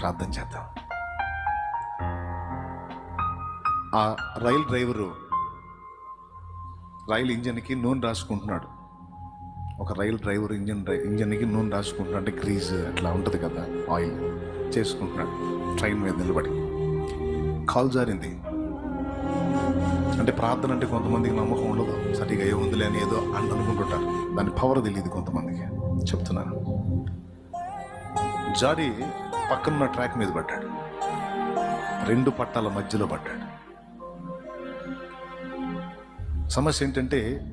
ప్రార్థన చేద్దాం. ఆ రైల్ డ్రైవరు రైలు ఇంజన్కి నూనె రాసుకుంటున్నాడు. ఒక రైలు డ్రైవర్ ఇంజన్ ఇంజన్కి నూనె రాసుకుంటున్నాడు. అంటే గ్రీజ్ అట్లా ఉంటుంది కదా ఆయిల్ చేసుకుంటున్నాడు. ట్రైన్ మీద నిలబడి. కాల్ జారింది. అంటే ప్రార్థన అంటే కొంతమందికి నమ్మకం ఉండదు. సరిగా ఏముందిలే అని ఏదో అని అనుకుంటుంటారు. దాని పవర్ తెలియదు కొంతమందికి. చెప్తున్నాను. జారి పక్కనున్న ట్రాక్ మీద పడ్డాడు. రెండు పట్టాల మధ్యలో పడ్డాడు. సమస్య ఏంటంటే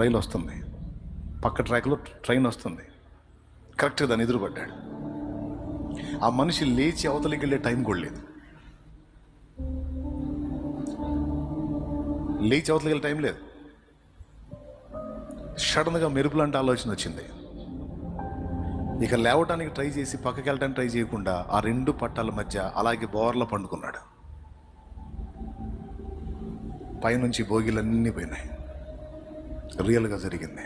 రైలు వస్తుంది. పక్క ట్రాక్లో ట్రైన్ వస్తుంది. కరెక్ట్గా దాన్ని ఎదురుపడ్డాడు. ఆ మనిషి లేచి అవతలికి వెళ్ళే టైం కూడా లేదు. లేచి అవతలికి వెళ్ళే టైం లేదు. సడన్గా మెరుపులాంటి ఆలోచన వచ్చింది. ఇక లేవటానికి ట్రై చేసి పక్కకి వెళ్ళడానికి ట్రై చేయకుండా ఆ రెండు పట్టాల మధ్య అలాగే బోర్ల పండుకున్నాడు. పైనుంచి భోగిలన్నీ పోయినాయి. రియల్గా జరిగింది.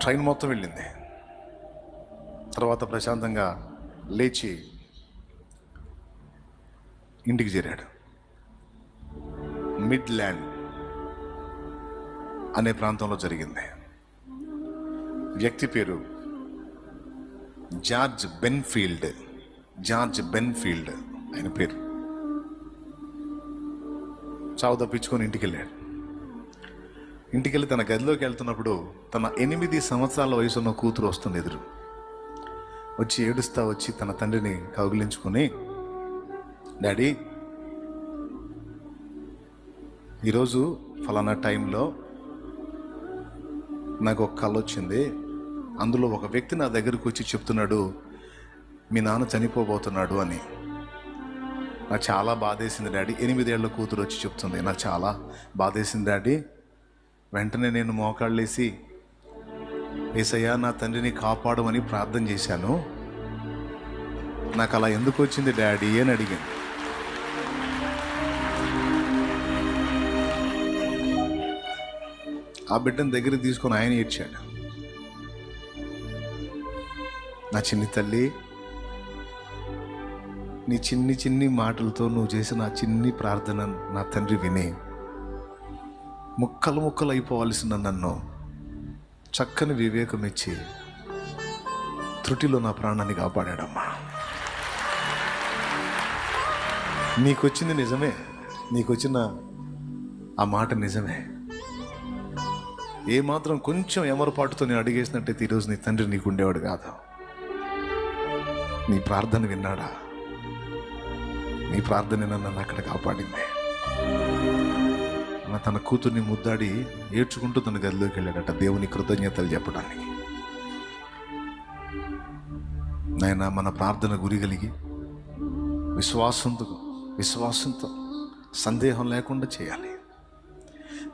ట్రైన్ మొత్తం వెళ్ళింది. తర్వాత ప్రశాంతంగా లేచి ఇంటికి చేరాడు. మిడ్ ల్యాండ్ అనే ప్రాంతంలో జరిగింది. వ్యక్తి పేరు జార్జ్ బెన్ఫీల్డ్. జార్జ్ బెన్ఫీల్డ్ ఆయన పేరు. చావు తప్పించుకొని ఇంటికి వెళ్ళాడు ఇంటికి వెళ్ళి తన గదిలోకి వెళ్తున్నప్పుడు తన ఎనిమిది సంవత్సరాల వయసు ఉన్న కూతురు వస్తుంది ఎదురు. వచ్చి ఏడుస్తా వచ్చి తన తండ్రిని కౌగిలించుకొని డాడీ ఈరోజు ఫలానా టైంలో నాకు ఒక కళ వచ్చింది అందులో ఒక వ్యక్తి నా దగ్గరకు వచ్చి చెప్తున్నాడు మీ నాన్న చనిపోబోతున్నాడు అని. నాకు చాలా బాధేసింది డాడీ. ఎనిమిదేళ్ళ కూతురు వచ్చి చెప్తుంది నాకు చాలా బాధేసింది డాడీ. వెంటనే నేను మోకాళ్ళేసి ఏసయ్యా నా తండ్రిని కాపాడమని ప్రార్థన చేశాను. నాకు అలా ఎందుకు వచ్చింది డాడీ? అని అడిగాను ఆ బిడ్డను దగ్గరికి తీసుకొని ఆయన ఏడ్చాడు. నా చిన్ని తల్లి నీ చిన్ని చిన్ని మాటలతో నువ్వు చేసిన చిన్ని ప్రార్థన నా తండ్రి వినే. ముక్కలు ముక్కలు అయిపోవలసిన నన్ను చక్కని వివేకం ఇచ్చి త్రుటిలో నా ప్రాణాన్ని కాపాడాడమ్మా. నీకొచ్చింది నిజమే నీకొచ్చిన ఆ మాట నిజమే. ఏమాత్రం కొంచెం ఎమరపాటుతో నేను అడిగేసినట్టయితే ఈరోజు నీ తండ్రి నీకు ఉండేవాడు కాదు. నీ ప్రార్థన విన్నాడా? నీ ప్రార్థన నన్ను అక్కడ కాపాడింది. అలా తన కూతుర్ని ముద్దాడి ఏడ్చుకుంటూ తన గదిలోకి వెళ్ళాడట దేవుని కృతజ్ఞతలు చెప్పడానికి. నాయన మన ప్రార్థన గురి కలిగి విశ్వాసంతో విశ్వాసంతో సందేహం లేకుండా చేయాలి.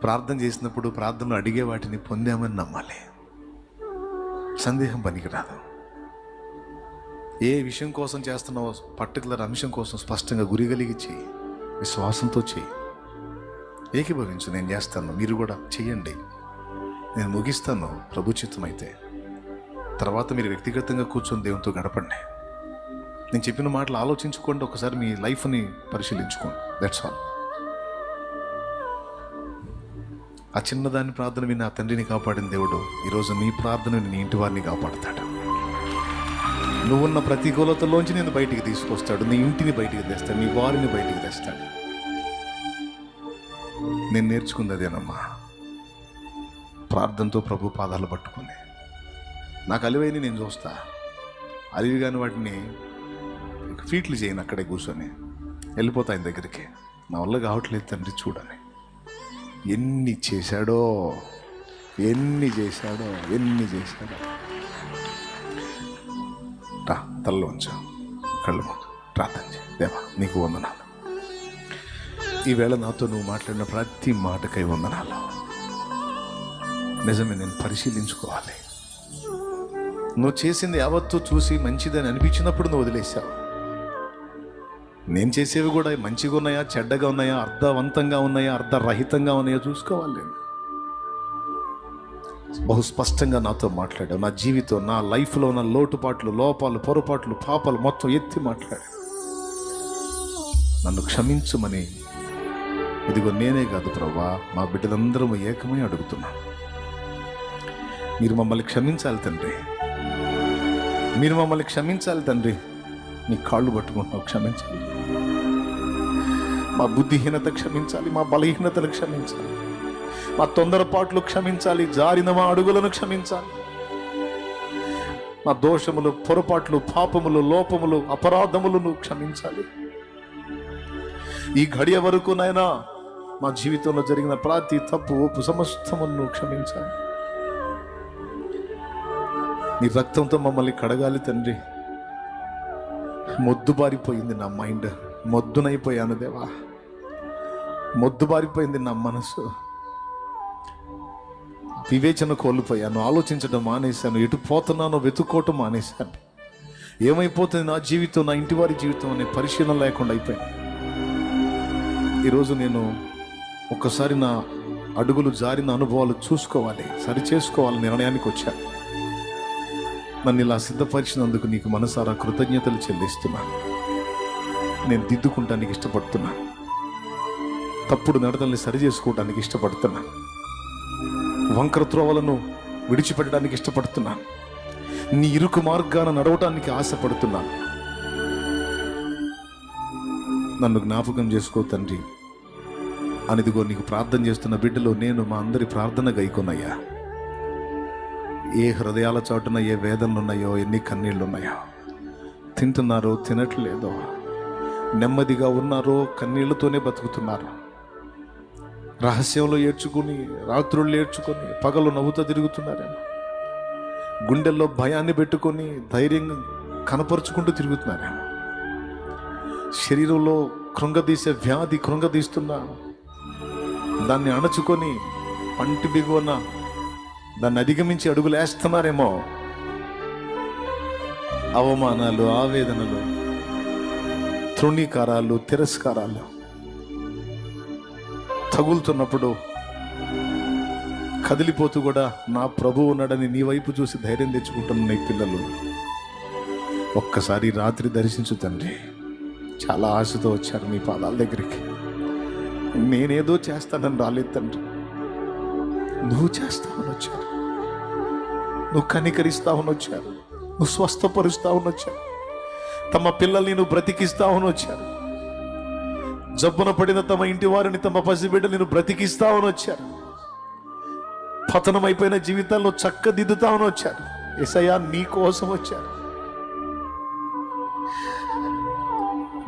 ప్రార్థన చేసినప్పుడు ప్రార్థనలు అడిగే వాటిని పొందామని నమ్మాలి. సందేహం పనికిరాదు. ఏ విషయం కోసం చేస్తున్నావో పర్టికులర్ అంశం కోసం స్పష్టంగా గురి కలిగి చేయి విశ్వాసంతో చేయి ఏకీభవించు నేను చేస్తాను మీరు కూడా చేయండి నేను ముగిస్తాను ప్రభుచితమైతే అయితే తర్వాత మీరు వ్యక్తిగతంగా కూర్చొని దేవునితో గడపండి. నేను చెప్పిన మాటలు ఆలోచించుకోండి ఒకసారి మీ లైఫ్ని పరిశీలించుకోండి. దట్స్ ఆల్ ఆ చిన్నదాని ప్రార్థన విని ఆ తండ్రిని కాపాడిన దేవుడు ఈరోజు నీ ప్రార్థన నేను నీ ఇంటి వారిని కాపాడుతాడు. నువ్వున్న ప్రతికూలతలోంచి నేను బయటికి తీసుకొస్తాడు. నీ ఇంటిని బయటికి తెస్తాడు. నీ వారిని బయటికి తెస్తాడు. నేను నేర్చుకుంది అదేనమ్మా. ప్రార్థనతో ప్రభు పాదాలు పట్టుకుని నాకు అలివైన నేను చూస్తా. అలివి కాని వాటిని ఫీట్లు చేయను అక్కడే కూర్చొని. వెళ్ళిపోతా ఆయన దగ్గరికి. నా వల్ల కావట్లేదు తండ్రి చూడని. ఎన్ని చేశాడో ఎన్ని చేశాడో ఎన్ని చేశాడో. తలలో ఉంచా. కళ్ళు మూడు. ప్రార్థన చేయి. దేవా నీకు వందనాలు. ఈవేళ నాతో నువ్వు మాట్లాడిన ప్రతి మాటకై వందనాలు. నిజమే నేను పరిశీలించుకోవాలి. నువ్వు చేసింది యావత్తు చూసి మంచిదని అనిపించినప్పుడు నువ్వు వదిలేసావు నేను చేసేవి కూడా మంచిగా ఉన్నాయా చెడ్డగా ఉన్నాయా అర్థవంతంగా ఉన్నాయా అర్థరహితంగా ఉన్నాయా చూసుకోవాలి. నేను బహు స్పష్టంగా నాతో మాట్లాడావు. నా జీవితం నా లైఫ్లో ఉన్న లోటుపాట్లు లోపాలు పొరపాట్లు పాపాలు మొత్తం ఎత్తి మాట్లాడావు. నన్ను క్షమించమని. ఇదిగో నేనే కాదు ప్రవ్వా మా బిడ్డలందరూ ఏకమై అడుగుతున్నా మీరు మమ్మల్ని క్షమించాలి తండ్రి. మీరు మమ్మల్ని క్షమించాలి తండ్రి. నీ కాళ్ళు పట్టుకుంటున్నావు క్షమించాలి. మా బుద్ధిహీనత క్షమించాలి మా బలహీనతను క్షమించాలి. మా తొందరపాట్లు క్షమించాలి జారిన మా అడుగులను క్షమించాలి. మా దోషములు పొరపాట్లు పాపములు లోపములు అపరాధములను క్షమించాలి. ఈ గడియ వరకు నాయనా మా జీవితంలో జరిగిన ప్రతి తప్పు ఒప్పు సమస్తమును క్షమించాలి. నీ రక్తంతో మమ్మల్ని కడగాలి తండ్రి. మొద్దుబారిపోయింది నా మైండ్. మొద్దునైపోయాను దేవా. మొద్దుబారిపోయింది నా మనసు. వివేచన కోల్పోయాను ఆలోచించడం మానేశాను ఎటు పోతున్నానో వెతుక్కోవటం మానేశాను. ఏమైపోతుంది నా జీవితం నా ఇంటి వారి జీవితం అనే పరిశీలన లేకుండా అయిపోయాను ఈరోజు నేను ఒక్కసారి నా అడుగులు జారిన అనుభవాలు చూసుకోవాలి సరి చేసుకోవాలి నిర్ణయానికి వచ్చాను నన్ను ఇలా సిద్ధపరిచినందుకు నీకు మనసారా కృతజ్ఞతలు చెల్లిస్తున్నాను నేను దిద్దుకుంటానికి ఇష్టపడుతున్నాను తప్పుడు నడతల్ని సరి చేసుకోవడానికి ఇష్టపడుతున్నా. వంకర త్రోవలను విడిచిపెట్టడానికి ఇష్టపడుతున్నాను నీ ఇరుకు మార్గాన నడవటానికి ఆశపడుతున్నాను నన్ను జ్ఞాపకం చేసుకో తండ్రి. అనిదిగో నీకు ప్రార్థన చేస్తున్న బిడ్డలో నేను మా అందరి ప్రార్థన గైకొన్నయ్యా ఏ హృదయాల చాటున ఏ వేదనలు ఉన్నాయో ఎన్ని కన్నీళ్ళు ఉన్నాయో తింటున్నారో తినట్లేదో. నెమ్మదిగా ఉన్నారో కన్నీళ్ళతోనే బతుకుతున్నారు. రహస్యంలో ఏడ్చుకుని రాత్రుళ్ళు ఏడ్చుకొని పగలు నవ్వుతూ తిరుగుతున్నారేమో గుండెల్లో భయాన్ని పెట్టుకొని ధైర్యంగా కనపరుచుకుంటూ తిరుగుతున్నారేమో శరీరంలో కృంగదీసే వ్యాధి కృంగదీస్తున్నా దాన్ని అణచుకొని పంటి బిగువన దాన్ని అధిగమించి అడుగులు వేస్తున్నారేమో. అవమానాలు ఆవేదనలు తృణీకారాలు తిరస్కారాలు. తగులుతున్నప్పుడు కదిలిపోతూ కూడా నా ప్రభు ఉన్నాడని నీ వైపు చూసి ధైర్యం తెచ్చుకుంటున్న నీ పిల్లలు. ఒక్కసారి రాత్రి దర్శించు తండ్రి. చాలా ఆశతో వచ్చారు మీ పాదాల దగ్గరికి. నేనేదో చేస్తానని రాలేదు తండ్రి. నువ్వు చేస్తావని వచ్చారు. నువ్వు కనికరిస్తావని వచ్చారు. నువ్వు స్వస్థపరుస్తావని వచ్చారు. తమ పిల్లల్ని నువ్వు బ్రతికిస్తావని వచ్చారు. జబ్బున పడిన తమ ఇంటి వారిని తమ పసిబిడ్డని నువ్వు బ్రతికిస్తావని వచ్చారు. పతనమైపోయిన జీవితాల్లో చక్కదిద్దుతామని వచ్చారు. ఎసయ్యా నీ కోసం వచ్చారు.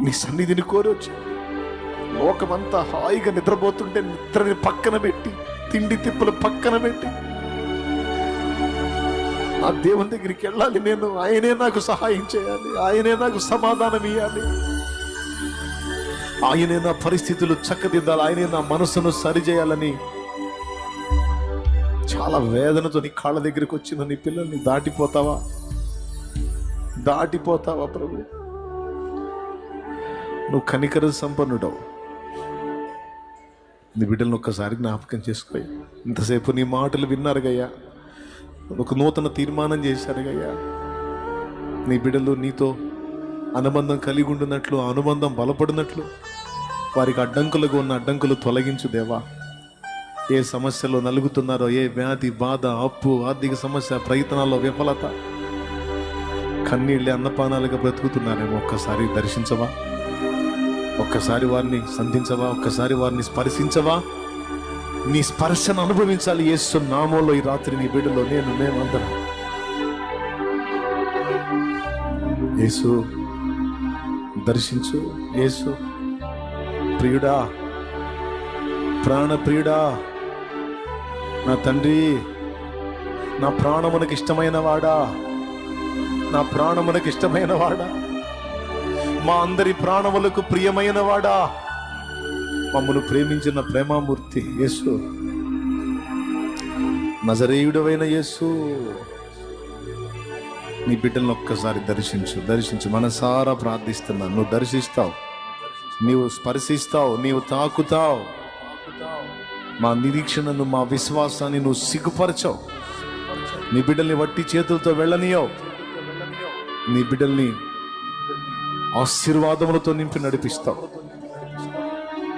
నీ సన్నిధిని కోరి వచ్చారు. లోకమంతా హాయిగా నిద్రపోతుంటే నిద్రని పక్కన పెట్టి తిండి తిప్పులు పక్కన పెట్టి ఆ దేవుని దగ్గరికి వెళ్ళాలి నేను. ఆయనే నాకు సహాయం చేయాలి. ఆయనే నాకు సమాధానం ఇవ్వాలి ఆయనే నా పరిస్థితులు చక్కదిద్దాలి. ఆయనే నా మనసును సరిచేయాలని చాలా వేదనతో నీ కాళ్ళ దగ్గరికి వచ్చిన నీ పిల్లల్ని దాటిపోతావా? దాటిపోతావా ప్రభు? నువ్వు కనికర సంపన్నుడవు. నీ బిడ్డలను ఒక్కసారి జ్ఞాపకం చేసుకోయి ఇంతసేపు నీ మాటలు విన్నారుగయ్యా ఒక నూతన తీర్మానం చేశారు గయ్యా. నీ బిడ్డలు నీతో అనుబంధం కలిగి ఉండినట్లు ఆ అనుబంధం బలపడినట్లు వారికి అడ్డంకులుగా ఉన్న అడ్డంకులు తొలగించు దేవా. ఏ సమస్యలో నలుగుతున్నారో ఏ వ్యాధి బాధ అప్పు ఆర్థిక సమస్య ప్రయత్నాల్లో విఫలత. కన్నీళ్ళే అన్నపానాలుగా బ్రతుకుతున్నారేమో ఒక్కసారి దర్శించవా? ఒక్కసారి వారిని సంధించవా? ఒక్కసారి వారిని స్పర్శించవా? నీ స్పర్శను అనుభవించాలి యేసు నామంలో ఈ రాత్రి నీ బిడ్డలో నేను మేమందరం. యేసు దర్శించు యేసు. ప్రియుడా ప్రాణప్రియుడా నా తండ్రి నా ప్రాణమునకు ఇష్టమైన వాడా నా ప్రాణమునకు ఇష్టమైన వాడా మా అందరి ప్రాణములకు ప్రియమైన వాడా. మమ్మను ప్రేమించిన ప్రేమామూర్తి యేసు నజరేయుడవైన యేసు నీ బిడ్డలను ఒక్కసారి దర్శించు దర్శించు మనసారా ప్రార్థిస్తున్నాను నువ్వు దర్శిస్తావు. నీవు స్పర్శిస్తావు నీవు తాకుతావు. మా నిరీక్షణను మా విశ్వాసాన్ని నువ్వు సిగ్గుపరచవు. నీ బిడ్డల్ని వట్టి చేతులతో వెళ్ళనియో నీ బిడ్డల్ని ఆశీర్వాదములతో నింపి నడిపిస్తావు.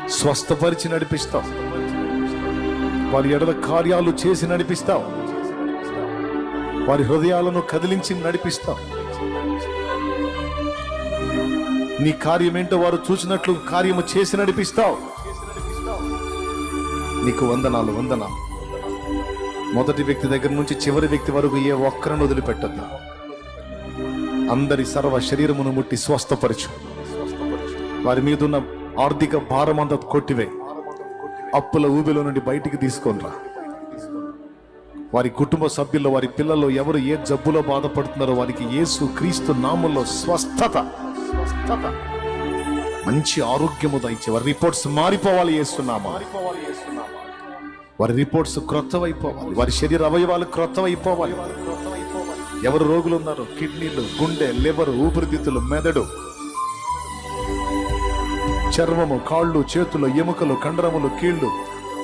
స్వస్థపరిచి నడిపిస్తావు. వారి ఎడల కార్యాలు చేసి నడిపిస్తావు. వారి హృదయాలను కదిలించి నడిపిస్తావు. నీ కార్యమేంటో వారు చూసినట్లు కార్యము చేసి నడిపిస్తావు. నీకు వందనాలు వందనాలు. మొదటి వ్యక్తి దగ్గర నుంచి చివరి వ్యక్తి వరకు ఏ ఒక్కరిని వదిలిపెట్టద్దు. అందరి సర్వ శరీరమును ముట్టి స్వస్థపరచు. వారి మీద ఉన్న ఆర్థిక భారం అంతా కొట్టివే. అప్పుల ఊబిలో నుండి బయటికి తీసుకొనిరా. వారి కుటుంబ సభ్యుల్లో వారి పిల్లల్లో ఎవరు ఏ జబ్బులో బాధపడుతున్నారో వారికి యేసు క్రీస్తు నామంలో స్వస్థత. మంచి ఆరోగ్యము దయచే వారి రిపోర్ట్స్ మారిపోవాలి చేస్తున్నామా వారి రిపోర్ట్స్ క్రొత్తవైపోవాలి. వారి శరీర అవయవాలు క్రొత్తవైపోవాలి. ఎవరు రోగులు ఉన్నారు కిడ్నీలు గుండె లివర్ ఊపిరితిత్తులు మెదడు చర్మము కాళ్ళు చేతులు ఎముకలు కండరములు కీళ్ళు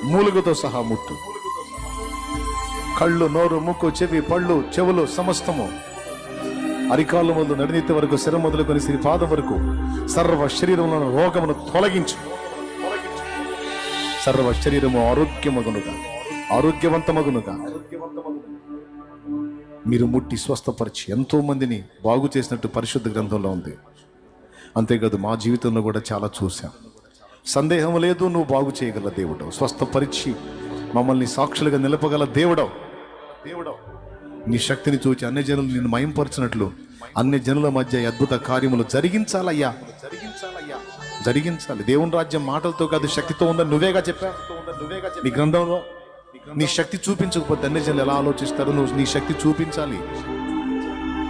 మూలుగుతో సహా ముట్టు. కళ్ళు నోరు ముక్కు చెవి పళ్ళు చెవులు సమస్తము అరికాళ్ళ మొదలు నడినెత్తి వరకు శిర మొదలుకొని శ్రీ పాదం వరకు సర్వ శరీరంలో రోగమును తొలగించు. సర్వ శరీరము ఆరోగ్యమగునుగా ఆరోగ్యవంతమగునుగా. మీరు ముట్టి స్వస్థపరిచి ఎంతో మందిని బాగు చేసినట్టు పరిశుద్ధ గ్రంథంలో ఉంది. అంతేకాదు మా జీవితంలో కూడా చాలా చూశాం. సందేహం లేదు నువ్వు బాగు చేయగల దేవుడవు. స్వస్థపరిచి మమ్మల్ని సాక్షులుగా నిలపగల దేవుడవు దేవుడవు. నీ శక్తిని చూచి అన్ని జనులు నిన్ను మయంపరచినట్లు అన్ని జనుల మధ్య అద్భుత కార్యములు జరిగించాలయ్యా జరిగించాలయ్యా. జరిగించాలి. దేవుని రాజ్యం మాటలతో కాదు శక్తితో ఉందని నువ్వేగా చెప్పావు. నీ గ్రంథంలో నీ శక్తి చూపించకపోతే అన్ని జనులు ఎలా ఆలోచిస్తారు? నువ్వు నీ శక్తి చూపించాలి.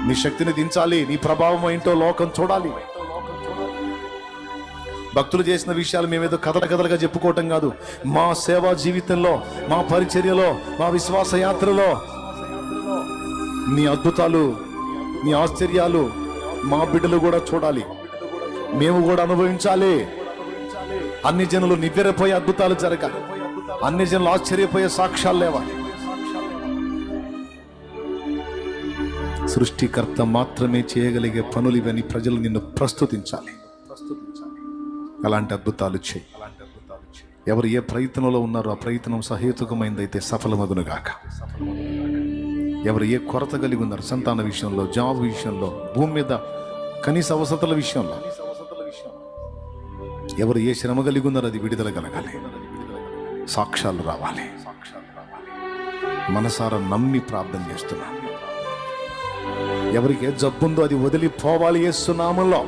నీ శక్తిని దించాలి. నీ ప్రభావం ఏంటో లోకం చూడాలి. భక్తులు చేసిన విషయాలు మేమేదో కథల కథలుగా చెప్పుకోవటం కాదు. మా సేవా జీవితంలో మా పరిచర్యలో మా విశ్వాస యాత్రలో నీ అద్భుతాలు నీ ఆశ్చర్యాలు మా బిడ్డలు కూడా చూడాలి. మేము కూడా అనుభవించాలి. అన్ని జనులు నివ్వెరపోయే అద్భుతాలు జరగాలి. అన్ని జనులు ఆశ్చర్యపోయే సాక్ష్యాలు లేవాలి. సృష్టికర్త మాత్రమే చేయగలిగే పనులు ఇవని ప్రజలు నిన్ను ప్రస్తుతించాలి. అలాంటి అద్భుతాలు చేయి. ఎవరు ఏ ప్రయత్నంలో ఉన్నారో ఆ ప్రయత్నం సహేతుకమైందైతే సఫలమగునుగాక. ఎవరు ఏ కొరత కలిగి ఉన్నారు సంతాన విషయంలో జాబ్ విషయంలో భూమి మీద కనీస అవసరతల విషయంలో? ఎవరు ఏ శ్రమ కలిగి ఉన్నారో అది విడుదల కలగాలి. సాక్ష్యాలు రావాలి. మనసారా నమ్మి ప్రార్థన చేస్తున్నాను ఎవరికి ఏ జబ్బుందో అది వదిలిపోవాలి చేస్తున్నాములో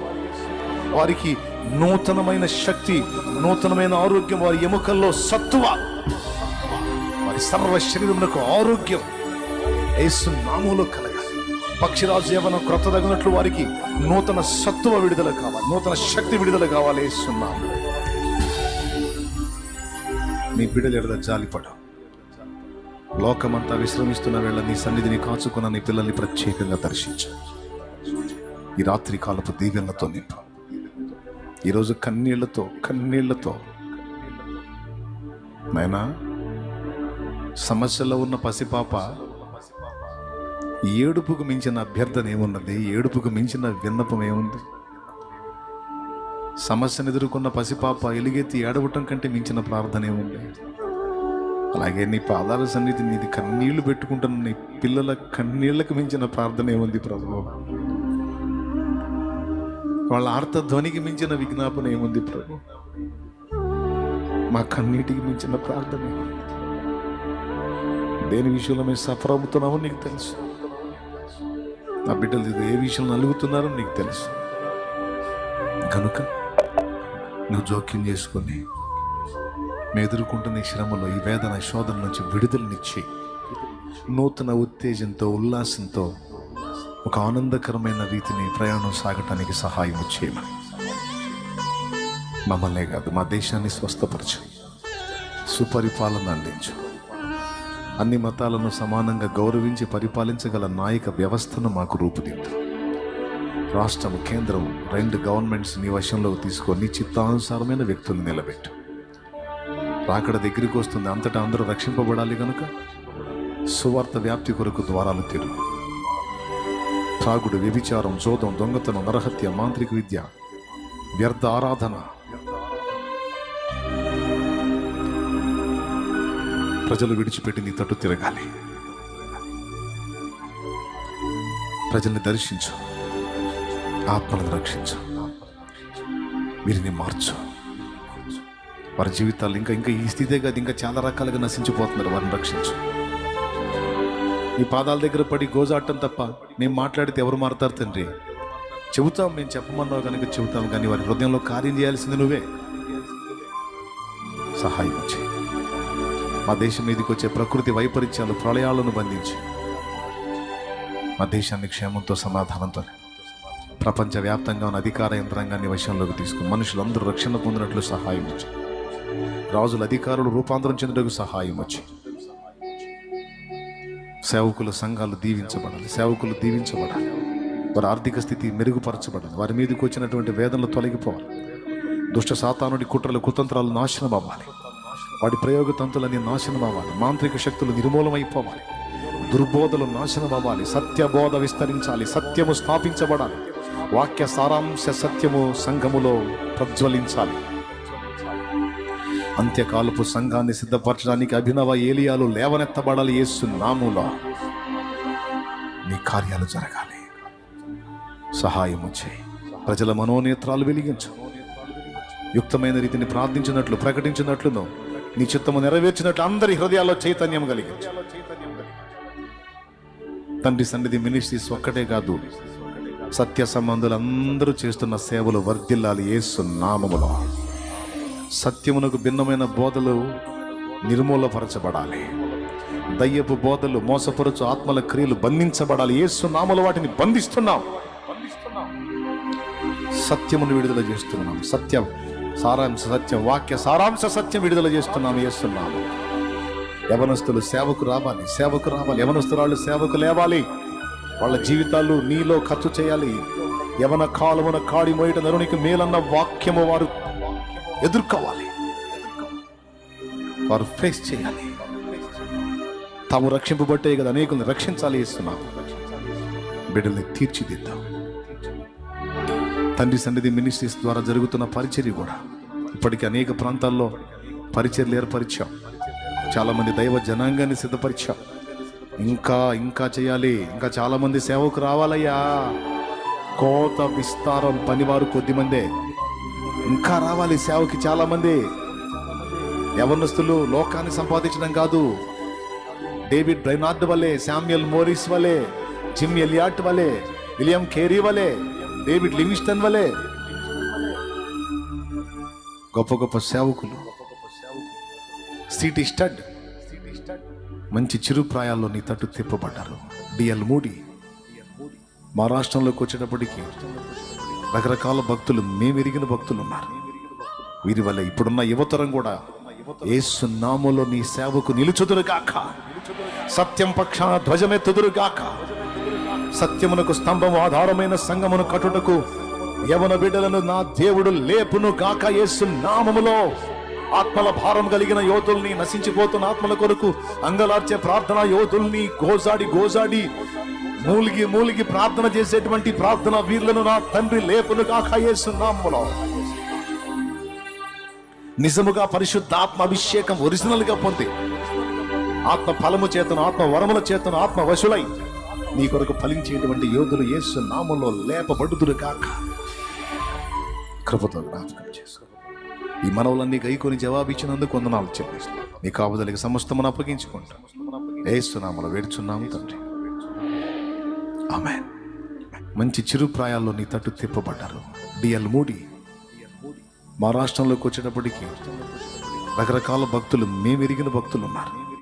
వారికి నూతనమైన శక్తి నూతనమైన ఆరోగ్యం వారి ఎముకల్లో సత్తువ. వారి సర్వ శరీరములకు ఆరోగ్యం. యేసు నామంలో కలగాలి. పక్షిరాజు ఏమైనా క్రొత్త తగినట్లు వారికి నూతన సత్వ విడుదల కావాలి. నూతన శక్తి విడుదల కావాలి యేసున్నాము నీ బిడ్డలు ఎడద జాలిపడ లోకమంతా విశ్రమిస్తున్న వేళ నీ సన్నిధిని కాచుకున్న నీ పిల్లల్ని ప్రత్యేకంగా దర్శించు. ఈ రాత్రి కాలపు దీవెనలతో నింపు. ఈరోజు కన్నీళ్ళతో కన్నీళ్ళతో. నాయనా సమస్యలో ఉన్న పసిపాప ఏడుపుకు మించిన అభ్యర్థన ఏమున్నది ఏడుపుకు మించిన విన్నపం ఏముంది? సమస్యను ఎదుర్కొన్న పసిపాప ఎలుగెత్తి ఏడవటం కంటే మించిన ప్రార్థన ఏముంది? అలాగే నీ పాదాల సన్నిధి నీది కన్నీళ్ళు పెట్టుకుంటున్న నీ పిల్లల కన్నీళ్ళకు మించిన ప్రార్థన ఏముంది ప్రభు వాళ్ళ ఆర్తధ్వనికి మించిన విజ్ఞాపన ఏముంది ప్రభు? మా కన్నీటికి మించిన ప్రార్థన ఏముంది? దేని విషయంలో మేము సఫర్ అవుతున్నామో నీకు తెలుసు. నా బిడ్డలు ఇది ఏ విషయంలో నలుగుతున్నారో నీకు తెలుసు. కనుక నువ్వు జోక్యం చేసుకొని మేము ఎదుర్కొంటున్న ఈ శ్రమలో ఈ వేదన శోధన నుంచి విడుదలనిచ్చి నూతన ఉత్తేజంతో ఉల్లాసంతో ఒక ఆనందకరమైన రీతిని ప్రయాణం సాగటానికి సహాయం చేయమని. మమ్మల్నే కాదు మా దేశాన్ని స్వస్థపరచు. సుపరిపాలన అందించు. అన్ని మతాలను సమానంగా గౌరవించి పరిపాలించగల నాయక వ్యవస్థను మాకు రూపుదిద్దు. రాష్ట్రం కేంద్రం రెండు గవర్నమెంట్స్ నీ వశంలోకి తీసుకొని చిత్తానుసారమైన వ్యక్తులు నిలబెట్టు. రాకడ దగ్గరికి వస్తుంది అంతటా అందరూ రక్షింపబడాలి కనుక సువార్త వ్యాప్తి కొరకు ద్వారాలు తెరుగు త్రాగుడు వ్యభిచారం జోదం దొంగతనం నరహత్య మాంత్రిక విద్య వ్యర్థ ఆరాధన ప్రజలు విడిచిపెట్టి నీ తట్టు తిరగాలి. ప్రజల్ని దర్శించు. ఆత్మలను రక్షించు. వీరిని మార్చు. వారి జీవితాలు ఇంకా ఇంకా ఈ స్థితే కాదు ఇంకా చాలా రకాలుగా నశించిపోతున్నారు. వారిని రక్షించు. నీ పాదాల దగ్గర పడి గోజాటం తప్ప మేము మాట్లాడితే ఎవరు మారుతారు తండ్రి? చెబుతాం మేము చెప్పమన్నావు కనుక చెబుతాం కానీ వారి హృదయంలో కార్యం చేయాల్సింది నువ్వే. సహాయం చేయి. మా దేశం మీదకి వచ్చే ప్రకృతి వైపరీత్యాలు ప్రళయాలను బంధించి మా దేశాన్ని క్షేమంతో సమాధానంతో ప్రపంచవ్యాప్తంగా ఉన్న అధికార యంత్రాంగాన్ని వశంలోకి తీసుకుని మనుషులందరూ రక్షణ పొందినట్లు సహాయం వచ్చి రాజుల అధికారులు రూపాంతరం చెందుటకు సహాయం వచ్చి సేవకుల సంఘాలు దీవించబడాలి సేవకులు దీవించబడాలి వారి ఆర్థిక స్థితి మెరుగుపరచబడాలి వారి మీదకి వచ్చినటువంటి వేదనలు తొలగిపోవాలి దుష్ట సాతానుడి కుట్రలు కుతంత్రాలు నాశనం అవ్వాలి వాడి ప్రయోగ తంతులన్నీ నాశనం అవ్వాలి మాంత్రిక శక్తులు నిర్మూలమైపోవాలి. దుర్బోధలు నాశనం అవ్వాలి సత్యబోధ విస్తరించాలి. సత్యము స్థాపించబడాలి. వాక్య సారాంశ సత్యము సంఘములో ప్రజ్వలించాలి. అంత్యకాలపు సంఘాన్ని సిద్ధపరచడానికి అభినవ ఏలియాలు లేవనెత్తబడాలి యేసు నాములో నీ కార్యాలు జరగాలి. సహాయము చేయి. ప్రజల మనోనేత్రాలు వెలిగించు. యుక్తమైన రీతిని ప్రార్థించినట్లు ప్రకటించినట్లును నీ చిత్తము నెరవేర్చినట్లు అందరి హృదయాల్లో చైతన్యం కలిగించు. తండ్రి సన్నిధి మినిస్ట్రీస్ ఒక్కటే కాదు సత్య సంబంధులు అందరూ చేస్తున్న సేవలు వర్ధిల్లాలి యేసు నామములో. సత్యమునకు భిన్నమైన బోధలు నిర్మూలపరచబడాలి. దయ్యపు బోధలు మోసపరచు ఆత్మల క్రియలు బంధించబడాలి యేసు నామలు వాటిని బంధిస్తున్నాం. సత్యమును విడుదల చేస్తున్నాం. సత్యం సారాంశ సత్యం వాక్య సారాంశ సత్యం విడుదల చేస్తున్నాము చేస్తున్నాము యవనస్తులు సేవకు రావాలి సేవకు రావాలి యవనస్తురాళ్ళు సేవకు లేవాలి. వాళ్ళ జీవితాలు నీలో ఖర్చు చేయాలి. యవన కాలమున కాడి మోయట నరునికి మేలన్న వాక్యము వారు ఎదుర్కోవాలి. వారు ఫేస్ చేయాలి. తాము రక్షింపబట్టే కదా అనేకుల్ని రక్షించాలి ఇస్తున్నాము బిడ్డల్ని తీర్చిదిద్దాం. తండ్రి సన్నిధి మినిస్ట్రీస్ ద్వారా జరుగుతున్న పరిచర్య కూడా. ఇప్పటికీ అనేక ప్రాంతాల్లో పరిచర్లు ఏర్పరిచాం. చాలామంది దైవ జనాంగాన్ని సిద్ధపరిచాం. ఇంకా ఇంకా చేయాలి. ఇంకా చాలామంది సేవకు రావాలయ్యా. కోత విస్తారం పనివారు కొద్దిమందే. ఇంకా రావాలి సేవకి చాలామంది. యవనస్తులు లోకాన్ని సంపాదించడం కాదు. డేవిడ్ బ్రైనార్డ్ వలె శామ్యుయల్ మోరిస్ వలె జిమ్ ఎలియాట్ వలె విలియం కేరీ వలె డేవిడ్ లివిస్టన్ వలె. గొప్ప గొప్ప సేవకులు. C T Studd. మంచి చిరుప్రాయాల్లో నీ తట్టు తిప్పబడ్డారు. డిఎల్ మూడి. మా రాష్ట్రంలోకి వచ్చేటప్పటికి రకరకాల భక్తులు మేమెరిగిన భక్తులు ఉన్నారు వీరి వల్ల ఇప్పుడున్న యువతరం కూడా ఏసు నామలో నీ సేవకు నిలుచుదురుగాక. సత్యం పక్షాన ధ్వజమెత్తుదురుగాక. సత్యమునకు స్తంభము ఆధారమైన సంగమును కట్టుటకు యవన బిడ్డలను నా దేవుడు లేపును గాక యేసు నామములో. ఆత్మల భారం కలిగిన యోధుల్ని నశించిపోతున్న ఆత్మల కొరకు అంగలార్చే ప్రార్థన యోధుల్ని గోజాడి గోజాడి మూలిగి మూలిగి ప్రార్థన చేసేటువంటి ప్రార్థన వీరులను నా తండ్రి లేపును గాక యేసు నామములో. నిజముగా పరిశుద్ధ ఆత్మ అభిషేకం ఒరిజినల్గా పొంది ఆత్మ ఫలము చేతను ఆత్మ వరముల చేతను ఆత్మ వశులై నీ కొరకు ఫలించేటువంటి యోధులు యేసు నామంలో లేపబడుతురు కాక కృపతో జ్ఞాపకం చేసుకో. ఈ మనవులన్నీ గైకొని జవాబిచ్చినందుకు వందనాలు చెల్లిస్తాం నీ కాపుదలకి సమస్తమును అప్పగించుకుంటాం ఏస్తున్నామలో వేడుచున్నాము తండ్రి. ఆమె మంచి చిరుప్రాయాల్లో నీ తట్టు తిప్పబడ్డారు. డిఎల్ మూడి. మా రాష్ట్రంలోకి వచ్చేటప్పటికి రకరకాల భక్తులు మేము ఎరిగిన భక్తులు ఉన్నారు.